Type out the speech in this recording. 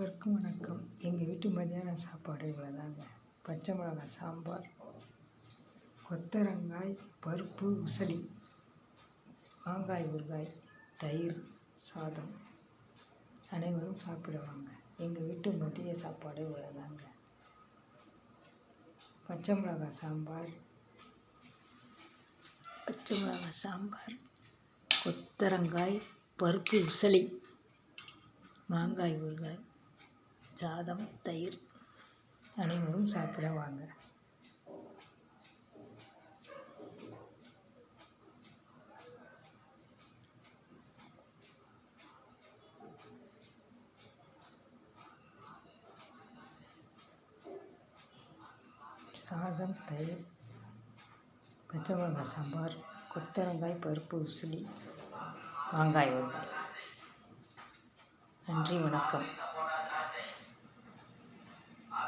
அனைவருக்கும் வணக்கம். எங்கள் வீட்டு மதியான சாப்பாடு இவ்வளோதாங்க பச்சை மிளகாய் சாம்பார் கொத்தரங்காய் பருப்பு உசலி மாங்காய் ஊறுகாய் தயிர் சாதம். அனைவரும் சாப்பிடுவாங்க. எங்கள் வீட்டு மதிய சாப்பாடு இவ்வளோதாங்க பச்சை மிளகாய் சாம்பார் பச்சை மிளகாய் சாம்பார் கொத்தரங்காய் பருப்பு உசலி மாங்காய் ஊறுகாய். சாதம் தயிர் அனைவரும் சாப்பிட வாங்க. சாதம் தயிர் பச்சை மிளகாய் சாம்பார் கொத்தரங்காய் பருப்பு உசிலி மாங்காய் ஊறுகாய் நன்றி வணக்கம்.